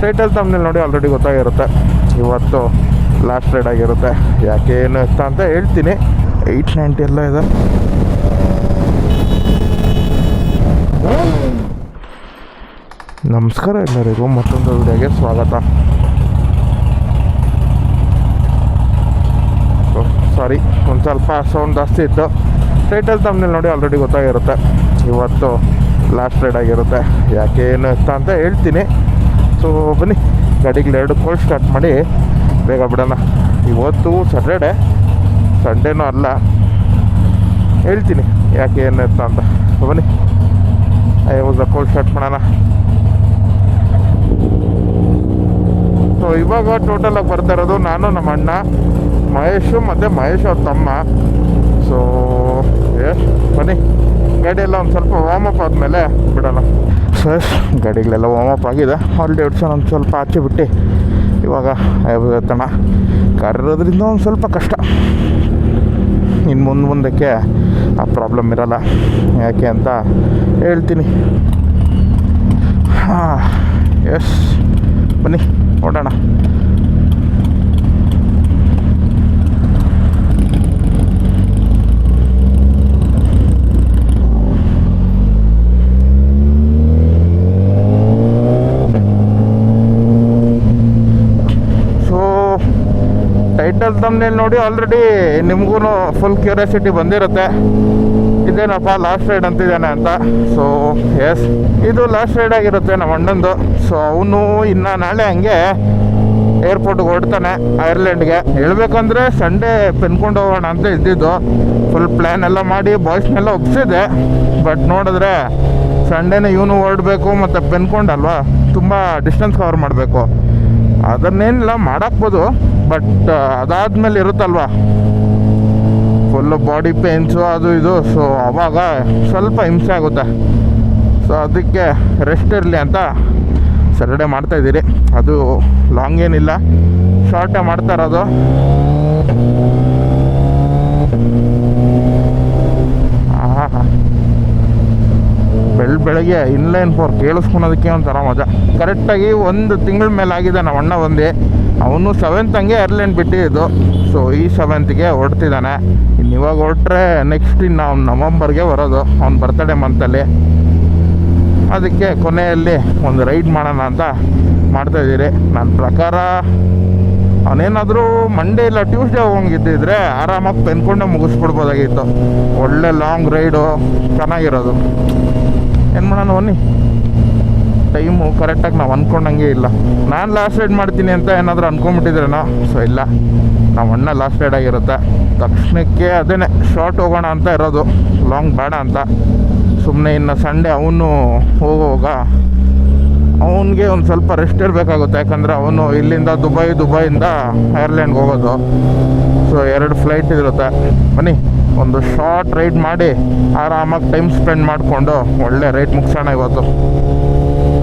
Title ತಮ್ಮಲ್ಲಿ ನೋಡಿ already ಗೊತ್ತಾಗಿರುತ್ತೆ. ಇವತ್ತು ಲಾಸ್ಟ್ ರೈಡ್ ಆಗಿರುತ್ತೆ. ಯಾಕೆ ಏನು ಇತ್ತ ಅಂತ ಹೇಳ್ತೀನಿ. ಏಯ್ಟ್ ನೈಂಟಿ ಎಲ್ಲ ಇದೆ. ನಮಸ್ಕಾರ ಎಲ್ಲರಿಗೂ, ಮತ್ತೊಂದು ವಿಡಿಯೋಗೆ ಸ್ವಾಗತ. ಸಾರಿ ಒಂದು ಸ್ವಲ್ಪ ಸೌಂಡ್ ಜಾಸ್ತಿ ಇತ್ತು. ಟೈಟಲ್ ತಮ್ಮಲ್ಲಿ ನೋಡಿ ಆಲ್ರೆಡಿ ಗೊತ್ತಾಗಿರುತ್ತೆ. ಇವತ್ತು ಲಾಸ್ಟ್ ರೈಡ್ ಆಗಿರುತ್ತೆ. ಯಾಕೆ ಏನು ಅಂತ ಅಂತ ಹೇಳ್ತೀನಿ. ಸೊ ಬನ್ನಿ. ಗಾಡಿಗೆ ಎರಡು ಕೋಲ್ ಸ್ಟಾರ್ಟ್ ಮಾಡಿ ಬೇಗ ಬಿಡೋಣ. ಇವತ್ತು ಸ್ಯಾಟರ್ಡೆ ಸಂಡೇನೂ ಅಲ್ಲ. ಹೇಳ್ತೀನಿ ಯಾಕೆ ಏನು ಅಂತ. ಸೊ ಬನ್ನಿ. ಒಂದು ಕೋಲ್ ಸ್ಟಾರ್ಟ್ ಮಾಡೋಣ. ಸೊ ಇವಾಗ ಟೋಟಲಾಗಿ ಬರ್ತಾ ಇರೋದು ನಾನು ನಮ್ಮ ಅಣ್ಣ ಮಹೇಶು ಮತ್ತು ಮಹೇಶ್ ಅವ್ರ ತಮ್ಮ. ಸೊ ಎಸ್ ಬನ್ನಿ. ಗಾಡಿಯೆಲ್ಲ ಒಂದು ಸ್ವಲ್ಪ ವಾಮಪ್ ಆದಮೇಲೆ ಬಿಡೋಣ. ಸೊ ಎಸ್ ಗಾಡಿಗಳೆಲ್ಲ ವಾಮಪ್ ಆಗಿದೆ. ಆಲ್ರೆಡಿ ಹೊಡ್ಸೋಣ ಒಂದು ಸ್ವಲ್ಪ ಆಚೆ ಬಿಟ್ಟು ಇವಾಗ ಎತ್ತಣ ಕಾರ್ ಇರೋದ್ರಿಂದ ಒಂದು ಸ್ವಲ್ಪ ಕಷ್ಟ. ಇನ್ನು ಮುಂದೆ ಮುಂದಕ್ಕೆ ಆ ಪ್ರಾಬ್ಲಮ್ ಇರಲ್ಲ. ಯಾಕೆ ಅಂತ ಹೇಳ್ತೀನಿ. ಹಾಂ ಎಸ್ ಬನ್ನಿ, ಓಡೋಣ ಸೊ ಟೈಟಲ್ ತಮ್ಮನೇಲಿ ನೋಡಿ ಆಲ್ರೆಡಿ ನಿಮಗೂ ಫುಲ್ ಕ್ಯೂರಿಯಾಸಿಟಿ ಬಂದಿರುತ್ತೆ. ಇದೇನಪ್ಪ ಲಾಸ್ಟ್ ರೈಡ್ ಅಂತಿದ್ದಾನೆ ಅಂತ. ಸೊ ಎಸ್ ಇದು ಲಾಸ್ಟ್ ರೈಡ್ ಆಗಿರುತ್ತೆ ನಮ್ಮ ಅಣ್ಣಂದು. ಸೊ ಅವನು ಇನ್ನು ನಾಳೆ ಹಂಗೆ ಏರ್ಪೋರ್ಟ್ಗೆ ಹೊಡ್ತಾನೆ ಐರ್ಲೆಂಡ್ಗೆ. ಹೇಳ್ಬೇಕಂದ್ರೆ ಸಂಡೇ ಪೆನ್ಕೊಂಡು ಹೋಗೋಣ ಅಂತ ಇದ್ದಿದ್ದು. ಫುಲ್ ಪ್ಲ್ಯಾನ್ ಎಲ್ಲ ಮಾಡಿ ಬಾಯ್ಸ್ನೆಲ್ಲ ಒಪ್ಸಿದೆ ಬಟ್ ನೋಡಿದ್ರೆ ಸಂಡೇನೇ ಇವನು ಹೊರಡಬೇಕು ಮತ್ತು ಪೆನ್ಕೊಂಡಲ್ವಾ? ತುಂಬ ಡಿಸ್ಟೆನ್ಸ್ ಕವರ್ ಮಾಡಬೇಕು. ಅದನ್ನೇನಿಲ್ಲ ಮಾಡಾಕ್ಬೋದು ಬಟ್ ಅದಾದ್ಮೇಲೆ ಇರುತ್ತಲ್ವ? ಫುಲ್ಲು ಬಾಡಿ ಪೇನ್ಸು ಅದು ಇದು ಸೊ ಅವಾಗ ಸ್ವಲ್ಪ ಹಿಂಸೆ ಆಗುತ್ತೆ. ಸೊ ಅದಕ್ಕೆ ರೆಸ್ಟ್ ಇರಲಿ ಅಂತ ಸರಡೆ ಮಾಡ್ತಾಯಿದ್ದೀರಿ ಅದು ಲಾಂಗ್ ಏನಿಲ್ಲ. ಶಾರ್ಟೇ ಮಾಡ್ತಾ ಇರೋದು. ಬೆಳ್ ಬೆಳಗ್ಗೆ ಇನ್ಲೈನ್ ಫೋರ್ ಕೇಳಿಸ್ಕೊಳೋದಕ್ಕೆ ಒಂಥರ ಮಜಾ. ಕರೆಕ್ಟಾಗಿ ಒಂದು ತಿಂಗಳ ಮೇಲೆ ಆಗಿದೆ ನಮ್ಮ ಅಣ್ಣ ಬಂದು ಅವನು ಸೆವೆಂತ್ ಹಂಗೆ ಏರ್ಲೈನ್ ಬಿಟ್ಟಿದ್ದು. ಸೊ ಈ ಸೆವೆಂತ್ಗೆ ಹೊರಡ್ತಿದ್ದಾನೆ. ಇನ್ನು ಇವಾಗ ಹೊರಟ್ರೆ ನೆಕ್ಸ್ಟ್ ಇನ್ನು ಅವ್ನು ನವಂಬರ್ಗೆ ಬರೋದು. ಅವ್ನ ಬರ್ತಡೇ ಮಂತಲ್ಲಿ ಅದಕ್ಕೆ ಕೊನೆಯಲ್ಲಿ ಒಂದು ರೈಡ್ ಮಾಡೋಣ ಅಂತ ಮಾಡ್ತಾಯಿದ್ದೀರಿ ನನ್ನ ಪ್ರಕಾರ ಅವನೇನಾದರೂ ಮಂಡೇ ಇಲ್ಲ ಟ್ಯೂಸ್ಡೇ ಹೋಗಿದ್ದಿದ್ರೆ ಆರಾಮಾಗಿ ಪೆನ್ಕೊಂಡೆ ಮುಗಿಸ್ಬಿಡ್ಬೋದಾಗಿತ್ತು. ಒಳ್ಳೆ ಲಾಂಗ್ ರೈಡು ಚೆನ್ನಾಗಿರೋದು. ಏನು ಮಾಡೋಣ ಬನ್ನಿ? ಟೈಮು ಕರೆಕ್ಟಾಗಿ ನಾವು ಅಂದ್ಕೊಂಡಂಗೆ ಇಲ್ಲ. ನಾನು ಲಾಸ್ಟ್ ರೈಡ್ ಮಾಡ್ತೀನಿ ಅಂತ ಏನಾದರೂ ಅಂದ್ಕೊಂಬಿಟ್ಟಿದ್ರೇನೋ ಸೊ ಇಲ್ಲ. ನಮ್ಮ ಅಣ್ಣ ಲಾಸ್ಟ್ ರೈಡ್ ಆಗಿರುತ್ತೆ. ತಕ್ಷಣಕ್ಕೆ ಅದೇ ಶಾರ್ಟ್ ಹೋಗೋಣ ಅಂತ ಇರೋದು. ಲಾಂಗ್ ಬೇಡ ಅಂತ. ಸುಮ್ಮನೆ ಇನ್ನು ಸಂಡೇ ಅವನು ಹೋಗುವಾಗ ಅವನಿಗೆ ಒಂದು ಸ್ವಲ್ಪ ರೆಸ್ಟ್ ಇರಬೇಕಾಗುತ್ತೆ. ಯಾಕಂದರೆ ಅವನು ಇಲ್ಲಿಂದ ದುಬೈ, ದುಬೈಯಿಂದ ಐರ್ಲೆಂಡ್ಗೆ ಹೋಗೋದು. ಸೊ ಎರಡು ಫ್ಲೈಟ್ ಇರುತ್ತೆ. ಬನ್ನಿ. ಒಂದು ಶಾರ್ಟ್ ರೈಡ್ ಮಾಡಿ ಆರಾಮಾಗಿ ಟೈಮ್ ಸ್ಪೆಂಡ್ ಮಾಡಿಕೊಂಡು ಒಳ್ಳೆ ರೈಟ್ ಮುಗಿಸೋಣ ಇವತ್ತು.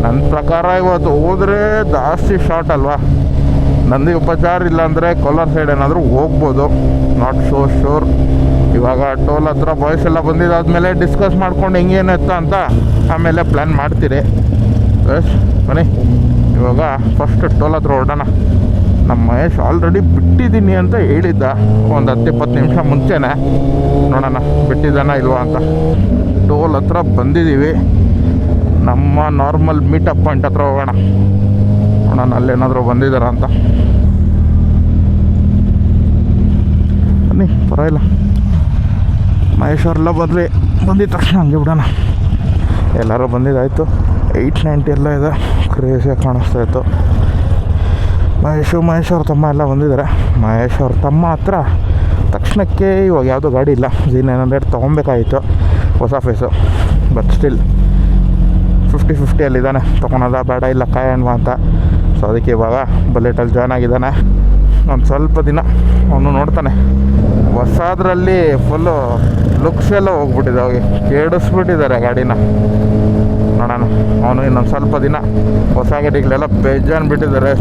ನನ್ನ ಪ್ರಕಾರ ಇವತ್ತು ಹೋದರೆ ಜಾಸ್ತಿ ಶಾರ್ಟ್ ಅಲ್ವಾ? ನಂದಿ ಉಪಚಾರ ಇಲ್ಲಾಂದರೆ ಕೋಲಾರ ಸೈಡ್ ಏನಾದರೂ ಹೋಗ್ಬೋದು. ನಾಟ್ ಶೋ ಶೋರ್ ಇವಾಗ ಟೋಲ್ ಹತ್ರ ಬಾಯ್ಸ್ ಎಲ್ಲ ಬಂದಿದ್ದಾದಮೇಲೆ ಡಿಸ್ಕಸ್ ಮಾಡ್ಕೊಂಡು ಹೆಂಗೇನು ಎತ್ತ ಅಂತ ಆಮೇಲೆ ಪ್ಲ್ಯಾನ್ ಮಾಡ್ತೀರಿ. ಎಸ್ ಬನ್ನಿ. ಇವಾಗ ಫಸ್ಟ್ ಟೋಲ್ ಹತ್ರ ಹೊರಡೋಣ. ನಮ್ಮ ಮಹೇಶ್ ಆಲ್ರೆಡಿ ಬಿಟ್ಟಿದ್ದೀನಿ ಅಂತ ಹೇಳಿದ್ದ. ಒಂದು ಹತ್ತು ಇಪ್ಪತ್ತು ನಿಮಿಷ ಮುಂಚೆನೆ. ನೋಡೋಣ, ಬಿಟ್ಟಿದ್ದಾನ ಇಲ್ವಾ ಅಂತ. ಟೋಲ್ ಹತ್ರ ಬಂದಿದ್ದೀವಿ. ನಮ್ಮ ನಾರ್ಮಲ್ ಮೀಟಪ್ ಪಾಯಿಂಟ್ ಹತ್ರ ಹೋಗೋಣ. ನೋಡೋಣ, ಅಲ್ಲೇನಾದರೂ ಬಂದಿದ್ದಾರ ಅಂತ. ಬನ್ನಿ, ಪರವಾಗಿಲ್ಲ. ಮಹೇಶ್ ಅವರೆಲ್ಲ ಬಂದ್ರಿ ಬಂದಿದ ತಕ್ಷಣ ಹಂಗೆ ಬಿಡೋಣ. ಎಲ್ಲರೂ ಬಂದಿದ್ದಾಯಿತು. ಏಯ್ಟ್ ನೈಂಟಿ ಎಲ್ಲ ಇದೆ. ಕ್ರೇಜಿಯಾಗಿ ಕಾಣಿಸ್ತಾ ಇತ್ತು. ಮಹೇಶು ಮಹೇಶ್ ಅವ್ರ ತಮ್ಮ ಎಲ್ಲ ಬಂದಿದ್ದಾರೆ. ಮಹೇಶ್ ಅವ್ರ ತಮ್ಮ ಹತ್ರ ತಕ್ಷಣಕ್ಕೆ ಇವಾಗ ಯಾವುದೋ ಗಾಡಿ ಇಲ್ಲ. ಜೀನ್ ನೈನ್ ಹಂಡ್ರೆಡ್ ತೊಗೊಬೇಕಾಗಿತ್ತು. ಹೊಸ ಫೇಸು ಬಟ್ ಸ್ಟಿಲ್ ಫಿಫ್ಟಿ ಫಿಫ್ಟಿಯಲ್ಲಿದ್ದಾನೆ ತೊಗೊಳೋದ ಬೇಡ, ಇಲ್ಲ ಕಾಯಣ್ವ ಅಂತ. ಸೊ ಅದಕ್ಕೆ ಇವಾಗ ಬುಲೆಟಲ್ಲಿ ಜಾಯ್ನ್ ಆಗಿದ್ದಾನೆ. ಒಂದು ಸ್ವಲ್ಪ ದಿನ ಅವನು ನೋಡ್ತಾನೆ. ಹೊಸದ್ರಲ್ಲಿ ಫುಲ್ಲು ಲುಕ್ಸ್ ಎಲ್ಲ ಹೋಗ್ಬಿಟ್ಟಿದೆ. ಅವಾಗ ಕೇಳಿಸ್ಬಿಟ್ಟಿದ್ದಾರೆ ಗಾಡಿನ. ನೋಡೋಣ. ಅವನು ಇನ್ನೊಂದು ಸ್ವಲ್ಪ ದಿನ ಹೊಸ ಗಡಿಗಳೆಲ್ಲ ಬೇಜಾನ್ ಬಿಟ್ಟಿದ್ದಾರೆ.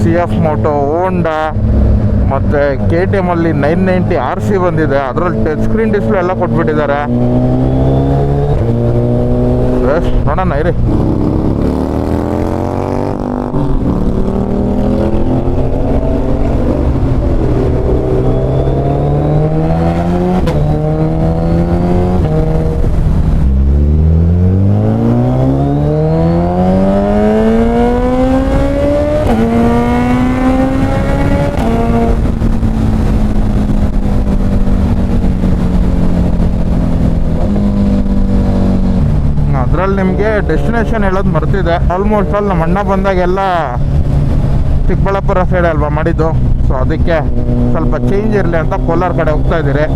ಸಿ ಎಫ್ ಮೋಟೋ ಹೋಂಡಾ ಮತ್ತು ಕೆ ಟಿ ಎಮಲ್ಲಿ ನೈನ್ ನೈಂಟಿ ಆರ್ ಸಿ ಬಂದಿದೆ. ಅದರಲ್ಲಿ ಟಚ್ ಸ್ಕ್ರೀನ್ ಡಿಸ್ಪ್ಲೇ ಎಲ್ಲ ಕೊಟ್ಬಿಟ್ಟಿದ್ದಾರೆ. ನೋಡೋಣ, ಇರಿ ಅದ್ರಲ್ಲಿ ನಿಮಗೆ ಡೆಸ್ಟಿನೇಷನ್ ಹೇಳೋದು ಮರ್ತಿದೆ ಆಲ್ಮೋಸ್ಟ್ ಆಲ್ ನಮ್ಮ ಅಣ್ಣ ಬಂದಾಗೆಲ್ಲ ಚಿಕ್ಕಬಳ್ಳಾಪುರ ಸೈಡ್ ಅಲ್ವಾ ಮಾಡಿದ್ದು. ಸೊ ಅದಕ್ಕೆ ಸ್ವಲ್ಪ ಚೇಂಜ್ ಇರಲಿ ಅಂತ ಕೋಲಾರ ಕಡೆ ಹೋಗ್ತಾ ಇದ್ದೀರಿ.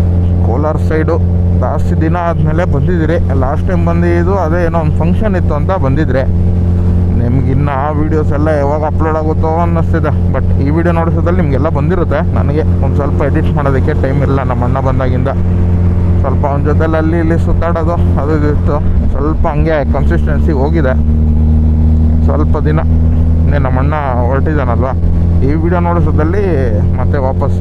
ಕೋಲಾರ ಸೈಡು ಜಾಸ್ತಿ ದಿನ ಆದಮೇಲೆ ಬಂದಿದ್ದೀರಿ. ಲಾಸ್ಟ್ ಟೈಮ್ ಬಂದಿದ್ದು ಅದೇ ಏನೋ ಒಂದು ಫಂಕ್ಷನ್ ಇತ್ತು ಅಂತ ಬಂದಿದ್ರಿ. ನಿಮ್ಗೆ ಇನ್ನು ಆ ವೀಡಿಯೋಸ್ ಎಲ್ಲ ಯಾವಾಗ ಅಪ್ಲೋಡ್ ಆಗುತ್ತೋ ಅನ್ನಿಸ್ತಿದೆ. ಬಟ್ ಈ ವಿಡಿಯೋ ನೋಡಿಸೋದ್ರಲ್ಲಿ ನಿಮಗೆಲ್ಲ ಬಂದಿರುತ್ತೆ. ನನಗೆ ಒಂದು ಸ್ವಲ್ಪ ಎಡಿಟ್ ಮಾಡೋದಕ್ಕೆ ಟೈಮ್ ಇಲ್ಲ ನಮ್ಮ ಅಣ್ಣ ಬಂದಾಗಿಂದ. ಸ್ವಲ್ಪ ಅವನ ಜೊತೆಲಿ ಅಲ್ಲಿ ಇಲ್ಲಿ ಸುತ್ತಾಡೋದು, ಅದು ಇತ್ತು ಸ್ವಲ್ಪ ಹಂಗೆ ಕನ್ಸಿಸ್ಟೆನ್ಸಿ ಹೋಗಿದೆ. ಸ್ವಲ್ಪ ದಿನ. ಇನ್ನೇ ನಮ್ಮ ಅಣ್ಣ ಹೊರಟಿದ್ದಾನಲ್ವ ಈ ವಿಡಿಯೋ ನೋಡಿಸೋದಲ್ಲಿ ಮತ್ತೆ ವಾಪಸ್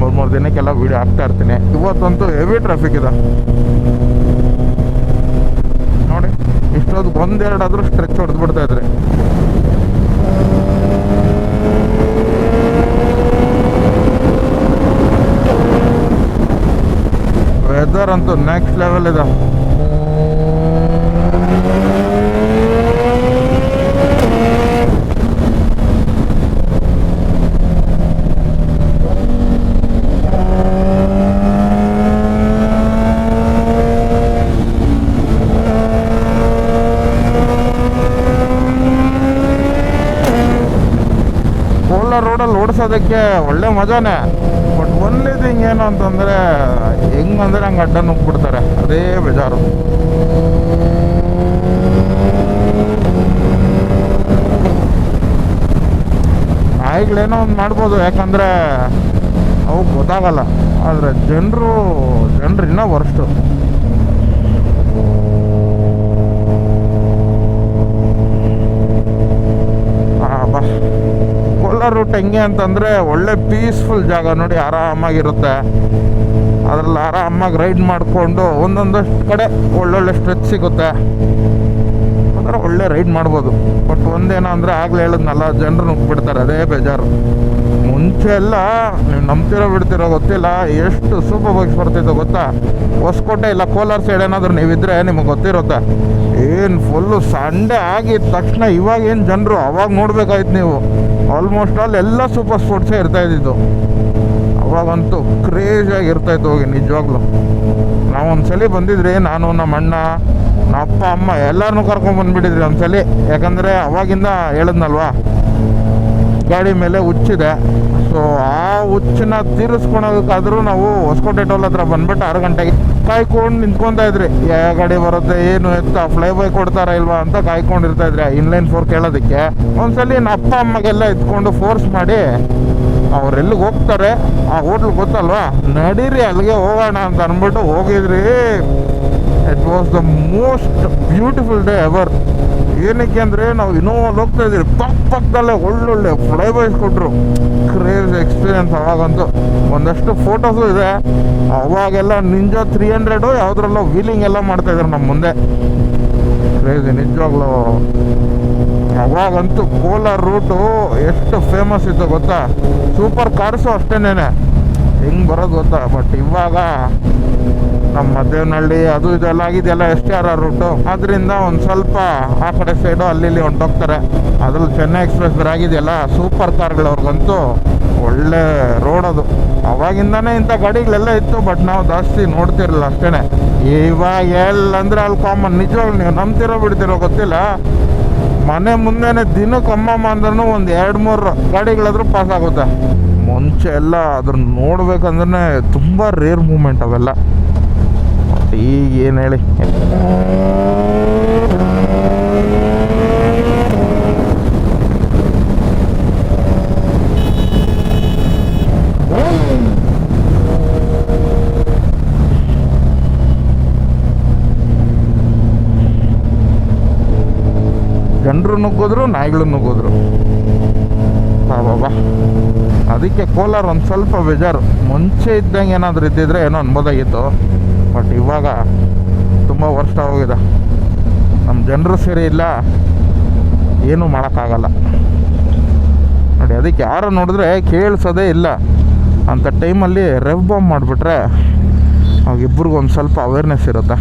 ಮೂರು ಮೂರು ದಿನಕ್ಕೆಲ್ಲ ವಿಡಿಯೋ ಹಾಕ್ತಾ ಇರ್ತೀನಿ. ಇವತ್ತಂತೂ ಹೆವಿ ಟ್ರಾಫಿಕ್ ಇದೆ. ನೋಡಿ ಇಷ್ಟೊಂದು ಒಂದೆರಡಾದರೂ ಸ್ಟ್ರೆಚ್ ಹೊಡೆದು ಬಿಡ್ತಾ ವೆದರ್ ಅಂತೂ ನೆಕ್ಸ್ಟ್ ಲೆವೆಲ್ ಇದೆ ರೋಡಲ್ಲಿ ಓಡಿಸೋದಕ್ಕೆ ಒಳ್ಳೆ ಮಜಾನೇ. ಬಟ್ ಒನ್ಲಿ ಥಿಂಗ್ ಏನು ಅಂತಂದರೆ ಹೆಂಗಂದ್ರೆ ಹಂಗೆ ಅಡ್ಡ ನುಗ್ಬಿಡ್ತಾರೆ ಅದೇ ಬೇಜಾರು. ನಾಯಿಗಳೇನೋ ಒಂದು ಮಾಡ್ಬೋದು, ಯಾಕಂದರೆ ಅವು ಗೊತ್ತಾಗಲ್ಲ. ಆದರೆ ಜನರು ಜನರು ಇನ್ನೂ ಬಾ. ಕೋಲಾರ ರೂಟ್ ಹೆಂಗೆ ಅಂತಂದರೆ ಒಳ್ಳೆ ಪೀಸ್ಫುಲ್ ಜಾಗ ನೋಡಿ ಆರಾಮಾಗಿರುತ್ತೆ. ಅದ್ರಲ್ಲಿ ಆರಾಮಾಗಿ ರೈಡ್ ಮಾಡಿಕೊಂಡು ಒಂದೊಂದಷ್ಟು ಕಡೆ ಒಳ್ಳೊಳ್ಳೆ ಸ್ಟ್ರೆಚ್ ಸಿಗುತ್ತೆ. ಅದರ ಒಳ್ಳೆ ರೈಡ್ ಮಾಡ್ಬೋದು. ಬಟ್ ಒಂದೇನೋ ಅಂದರೆ ಆಗಲೇ ಹೇಳಿದ್ನಲ್ಲ, ಜನರು ನುಗ್ಬಿಡ್ತಾರೆ, ಅದೇ ಬೇಜಾರು. ಮುಂಚೆ ಎಲ್ಲ ನೀವು ನಂಬ್ತಿರೋ ಬಿಡ್ತಿರೋ ಗೊತ್ತಿಲ್ಲ, ಎಷ್ಟು ಸೂಪರ್ ಬೈಕ್ಸ್ ಬರ್ತಿತ್ತು ಗೊತ್ತಾ? ಹೊಸಕೋಟೆ ಇಲ್ಲ, ಕೋಲಾರ ಸೈಡ್ ಏನಾದರೂ ನೀವಿದ್ರೆ ನಿಮಗೆ ಗೊತ್ತಿರುತ್ತೆ. ಏನು ಫುಲ್ಲು ಸಂಡೆ ಆಗಿದ ತಕ್ಷಣ ಇವಾಗ ಏನು ಜನರು, ಅವಾಗ ನೋಡ್ಬೇಕಾಯ್ತು ನೀವು. ಆಲ್ಮೋಸ್ಟ್ ಆಲ್ ಎಲ್ಲ ಸೂಪರ್ ಸ್ಪೋರ್ಟ್ಸೇ ಇರ್ತಾ ಇದ್ದಿದ್ದು. ಅವಾಗಂತೂ ಕ್ರೇಜಿಯಾಗಿ ಇರ್ತಾಯಿತ್ತು ಹೋಗಿ, ನಿಜವಾಗ್ಲೂ. ನಾವು ಒಂದ್ಸಲಿ ಬಂದಿದ್ರಿ, ನಾನು ನಮ್ಮ ಅಣ್ಣ ನಮ್ಮ ಅಪ್ಪ ಅಮ್ಮ ಎಲ್ಲರನ್ನೂ ಕರ್ಕೊಂಡು ಬಂದ್ಬಿಟ್ಟಿದ್ರಿ ಒಂದ್ಸಲಿ. ಯಾಕಂದರೆ ಅವಾಗಿಂದ ಹೇಳಿದ್ನಲ್ವಾ, ಗಾಡಿ ಮೇಲೆ ಹುಚ್ಚಿದೆ ಸೊ ಆ ಹುಚ್ಚನ್ನ ತೀರಿಸ್ಕೊಳೋದಕ್ಕಾದ್ರೂ ನಾವು ಹೊಸಕೋಟೆ ಟೋಲ್ ಹತ್ರ ಬಂದ್ಬಿಟ್ಟು ಆರು ಗಂಟೆಗೆ ಕಾಯ್ಕೊಂಡು ನಿಂತ್ಕೊತಾ ಇದ್ರಿ. ಯಾವ ಗಾಡಿ ಬರುತ್ತೆ, ಏನು ಎತ್ತ ಫ್ಲೈ ಬೈ ಕೊಡ್ತಾರ ಇಲ್ವಾ ಅಂತ ಕಾಯ್ಕೊಂಡಿರ್ತಾ ಇದ್ರಿ ಇನ್ಲೈನ್ ಫೋರ್ ಕೇಳೋದಕ್ಕೆ. ಒಂದ್ಸಲಿ ಅಪ್ಪ ಅಮ್ಮಗೆಲ್ಲ ಎತ್ಕೊಂಡು ಫೋರ್ಸ್ ಮಾಡಿ ಅವ್ರು ಎಲ್ಲಿಗೆ ಹೋಗ್ತಾರೆ? ಆ ಹೋಟ್ಲ್ ಗೊತ್ತಲ್ವಾ? ನಡೀರಿ, ಅಲ್ಲಿಗೆ ಹೋಗೋಣ ಅಂತ ಅಂದ್ಬಿಟ್ಟು ಹೋಗಿದ್ರಿ. It was the most beautiful day ever ಏನಕ್ಕೆ ಅಂದರೆ, ನಾವು ಇನ್ನೋವಲ್ಲಿ ಹೋಗ್ತಾ ಇದ್ದೀವಿ ಪಕ್ಕ ಪಕ್ಕದಲ್ಲೇ ಒಳ್ಳೊಳ್ಳೆ ಫ್ಲೈ ಬೈಸ್ ಕೊಟ್ಟರು ಕ್ರೇಜ್ ಎಕ್ಸ್ಪೀರಿಯನ್ಸ್ ಅವಾಗಂತೂ. ಒಂದಷ್ಟು ಫೋಟೋಸು ಇದೆ. ಅವಾಗೆಲ್ಲ ನಿಂಜಾ ತ್ರೀ ಹಂಡ್ರೆಡು ಯಾವುದ್ರಲ್ಲೋ ವೀಲಿಂಗ್ ಎಲ್ಲ ಮಾಡ್ತಾಯಿದ್ರು ನಮ್ಮ ಮುಂದೆ. ಕ್ರೇಜಿ ನಿಜವಾಗ್ಲೂ. ಅವಾಗಂತೂ ಕೋಲಾರ ರೂಟು ಎಷ್ಟು ಫೇಮಸ್ ಇತ್ತು ಗೊತ್ತಾ? ಸೂಪರ್ ಕಾರ್ಸು ಅಷ್ಟೇನೇನೆ ಹೆಂಗೆ ಬರೋದು ಗೊತ್ತಾ? ಬಟ್ ಇವಾಗ ನಮ್ಮ ಮದ್ದೇವನಹಳ್ಳಿ ಅದು ಇದೆಲ್ಲ ಆಗಿದೆಯಲ್ಲ S T R R route ಅದರಿಂದ ಒಂದು ಸ್ವಲ್ಪ ಆ ಕಡೆ ಸೈಡು ಅಲ್ಲಿ ಹೊಂಟೋಗ್ತಾರೆ. ಅದ್ರಲ್ಲಿ ಚೆನ್ನೈ ಎಕ್ಸ್ಪ್ರೆಸ್ ಬರಾಗಿದೆಯಲ್ಲ ಸೂಪರ್ ಕಾರ್ಗಳವ್ರಿಗಂತೂ ಒಳ್ಳೆ ರೋಡ್ ಅದು. ಅವಾಗಿಂದನೇ ಇಂಥ ಗಾಡಿಗಳೆಲ್ಲ ಇತ್ತು ಬಟ್ ನಾವು ಜಾಸ್ತಿ ನೋಡ್ತಿರಲಿಲ್ಲ ಅಷ್ಟೇ ಇವಾಗ ಎಲ್ಲಂದ್ರೆ ಅಲ್ಲಿ ಕಾಮನ್ ನಿಜವಾಗ್ಲೂ ನೀವು ನಂಬ್ತಿರೋ ಬಿಡ್ತಿರೋ ಗೊತ್ತಿಲ್ಲ. ಮನೆ ಮುಂದೆನೆ ದಿನಕ್ಕೆ ಅಮ್ಮಮ್ಮ ಅಂದ್ರೂ ಒಂದು ಎರಡು, ಮೂರು ಗಾಡಿಗಳಾದ್ರೂ ಪಾಸ್ ಆಗುತ್ತೆ. ಮುಂಚೆ ಎಲ್ಲ ಅದ್ರ ನೋಡ್ಬೇಕಂದ್ರೆ ತುಂಬ ರೇರ್ ಮೂಮೆಂಟ್ ಅವೆಲ್ಲ. ಈಗ ಏನು ಹೇಳಿ? ಜನರು ನುಗ್ಗಿದ್ರು, ನಾಯಿಗಳು ನುಗ್ಗಿದ್ರು. ಬಾಬಾ ಅದಕ್ಕೆ ಕೋಲಾರ ಒಂದು ಸ್ವಲ್ಪ ಬೇಜಾರು. ಮುಂಚೆ ಇದ್ದಂಗೆ ಏನಾದರೂ ಇದ್ದಿದ್ರೆ ಏನೋ ಅನ್ಬೋದಾಗಿತ್ತು. ಬಟ್ ಇವಾಗ ತುಂಬ ವರ್ಷ ಹೋಗಿದೆ ನಮ್ಮ ಜನರು ಸರಿ ಇಲ್ಲ. ಏನೂ ಮಾಡೋಕ್ಕಾಗಲ್ಲ. ನೋಡಿ, ಅದಕ್ಕೆ ಯಾರು ನೋಡಿದ್ರೆ ಕೇಳಿಸೋದೇ ಇಲ್ಲ. ಅಂಥ ಟೈಮಲ್ಲಿ ರೆವ್ ಬಾಂಬ್ ಮಾಡಿಬಿಟ್ರೆ ಅವಾಗ ಇಬ್ಬರಿಗೂ ಒಂದು ಸ್ವಲ್ಪ ಅವೇರ್ನೆಸ್ ಇರುತ್ತೆ.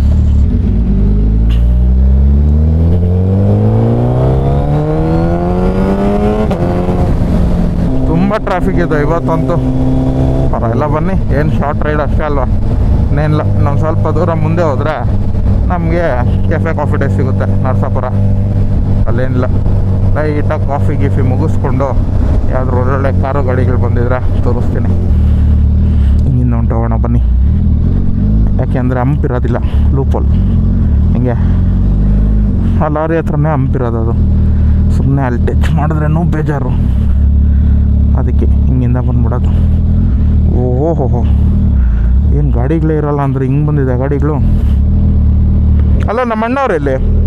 ಟ್ರಾಫಿಕ್ ಇದೆ ಇವತ್ತಂತೂ. ಪರವಾಗಿಲ್ಲ ಬನ್ನಿ, ಏನು ಶಾರ್ಟ್ ರೈಡ್ ಅಷ್ಟೇ ಅಲ್ವಾ? ಇನ್ನೇನಿಲ್ಲ ನಾವು ಸ್ವಲ್ಪ ದೂರ ಮುಂದೆ ಹೋದರೆ ನಮಗೆ ಕೆಫೆ ಕಾಫಿ ಡೇ ಸಿಗುತ್ತೆ ನರಸಾಪುರ. ಅಲ್ಲೇನಿಲ್ಲ ಲೈಟಾಗಿ ಕಾಫಿ ಗೀಫಿ ಮುಗಿಸ್ಕೊಂಡು ಯಾವುದಾದ್ರು ಒಳ್ಳೊಳ್ಳೆ ಕಾರು, ಗಾಡಿಗಳು ಬಂದಿದ್ರೆ ತೋರಿಸ್ತೀನಿ. ಹಿಂಗಿಂದ ಹೊಂಟೋಗೋಣ ಬನ್ನಿ. ಯಾಕೆಂದರೆ ಹಂಪಿರೋದಿಲ್ಲ ಲೂಪಲ್ ಹಿಂಗೆ ಆ ಲಾರಿ ಹತ್ರನೇ ಹಂಪಿರೋದು ಅದು. ಸುಮ್ಮನೆ ಅಲ್ಲಿ ಟಚ್ ಮಾಡಿದ್ರೇನೂ ಬೇಜಾರು. ಅದಕ್ಕೆ ಹಿಂಗಿಂದ ಬಂದ್ಬಿಡೋದು. ಓಹೋ ಹೋ ಏನು ಗಾಡಿಗಳೇ ಇರೋಲ್ಲ ಅಂದ್ರೆ ಹಿಂಗೆ ಬಂದಿದೆ ಗಾಡಿಗಳು? ಅಲ್ಲ ನಮ್ಮ ಅಣ್ಣವ್ರು ಎಲ್ಲಿ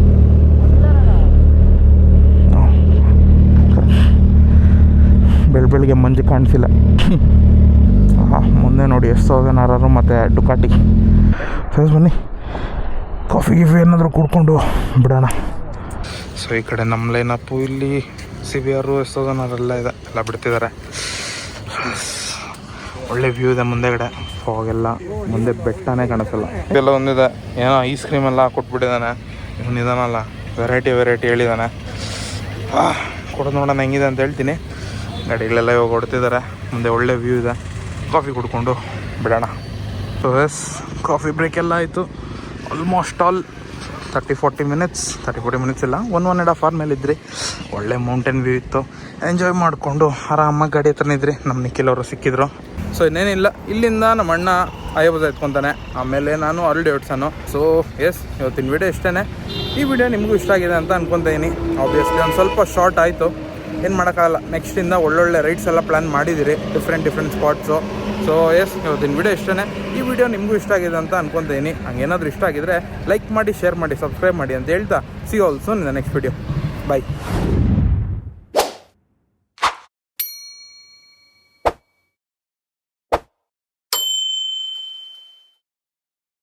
ಬೆಳ ಬೆಳಿಗ್ಗೆ ಮಂಜು ಕಾಣಿಸಿಲ್ಲ. ಹಾಂ ಮುಂದೆ ನೋಡಿ ಎಷ್ಟು ಸಾವಿರ ಆರಾರು ಮತ್ತು ಡುಕಾಟಿ. ಫ್ರೆಂಡ್ಸ್ ಬನ್ನಿ. ಕಾಫಿ, ಗಿಫಿ ಏನಾದರೂ ಕುಡ್ಕೊಂಡು ಬಿಡೋಣ. ಸೊ, ಈ ಕಡೆ ನಮ್ಮ ಲೈನಪ್ಪು ಇಲ್ಲಿ ಸಿ ಬಿ ಆರು ಎಷ್ಟೋದನರೆಲ್ಲ ಇದೆ, ಎಲ್ಲ ಬಿಡ್ತಿದ್ದಾರೆ. ಒಳ್ಳೆ ವ್ಯೂ ಇದೆ ಮುಂದೆಗಡೆ. ಫಾಗೆಲ್ಲ ಮುಂದೆ ಬೆಟ್ಟನೇ ಕಾಣಿಸಲ್ಲ. ಇದೆಲ್ಲ ಒಂದಿದೆ, ಏನೋ ಐಸ್ ಕ್ರೀಮ್ ಎಲ್ಲ ಕೊಟ್ಬಿಟ್ಟಿದ್ದಾನೆ ಇವನಿದಾನಲ್ಲ ವೆರೈಟಿ ವೆರೈಟಿ ಹೇಳಿದ್ದಾನೆ ಕೊಡೋದು ನೋಡೋಣ ಹೆಂಗಿದೆ ಅಂತ ಹೇಳ್ತೀನಿ. ಗಾಡಿಗಳೆಲ್ಲ ಇವಾಗ ಹೊಡ್ತಿದ್ದಾರೆ. ಮುಂದೆ ಒಳ್ಳೆ ವ್ಯೂ ಇದೆ. ಕಾಫಿ ಕುಡ್ಕೊಂಡು ಬಿಡೋಣ. ಸೊ ಎಸ್ ಕಾಫಿ ಬ್ರೇಕ್ ಎಲ್ಲ ಆಯಿತು. Almost all thirty forty minutes thirty forty minutes ಇಲ್ಲ. One one and half hour ಮೇಲೆ ಇದ್ರಿ. ಒಳ್ಳೆ ಮೌಂಟೇನ್ ವ್ಯೂ ಇತ್ತು. ಎಂಜಾಯ್ ಮಾಡಿಕೊಂಡು ಆರಾಮಾಗಿ ಗಾಡಿ ಹತ್ರನೇ ಇದ್ರಿ. ನಮ್ಮ ನಿಖಿಲ್ ಅವರು ಸಿಕ್ಕಿದ್ರು. ಸೊ ಇನ್ನೇನಿಲ್ಲ. ಇಲ್ಲಿಂದ ನಮ್ಮ ಅಣ್ಣ ಅಯ್ಯಬಜ ಎತ್ಕೊತಾನೆ. ಆಮೇಲೆ ನಾನು ಅರಳಿ ಹೊಡ್ಸನು. ಸೊ ಎಸ್ ಇವತ್ತಿನ ವಿಡಿಯೋ ಇಷ್ಟೇ ಈ ವಿಡಿಯೋ ನಿಮಗೂ ಇಷ್ಟ ಆಗಿದೆ ಅಂತ ಅನ್ಕೊತಾ ಇದೀನಿ. ಆಬ್ವಿಯಸ್ಲಿ ಒಂದು ಸ್ವಲ್ಪ ಶಾರ್ಟ್ ಆಯಿತು. ಏನು ಮಾಡೋಕ್ಕಾಗಲ್ಲ. ನೆಕ್ಸ್ಟಿಂದ ಒಳ್ಳೊಳ್ಳೆ ರೈಡ್ಸ್ ಎಲ್ಲ ಪ್ಲ್ಯಾನ್ ಮಾಡಿದ್ದೀರಿ. Different different spots so yes ಇವತ್ತಿನ ವಿಡಿಯೋ ಇಷ್ಟೇ ಈ ವಿಡಿಯೋ ನಿಮಗೂ ಇಷ್ಟ ಆಗಿದೆ ಅಂತ ಅನ್ಕೊತೀನಿ. ಹಂಗೇನಾದರೂ ಇಷ್ಟ ಆಗಿದ್ರೆ ಲೈಕ್ ಮಾಡಿ ಶೇರ್ ಮಾಡಿ ಸಬ್ಸ್ಕ್ರೈಬ್ ಮಾಡಿ ಅಂತ ಹೇಳ್ತಾ. ಸಿ ಆಲ್ಸೋ ನಿನ್ನ ನೆಕ್ಸ್ಟ್ ವಿಡಿಯೋ ಬಾಯ್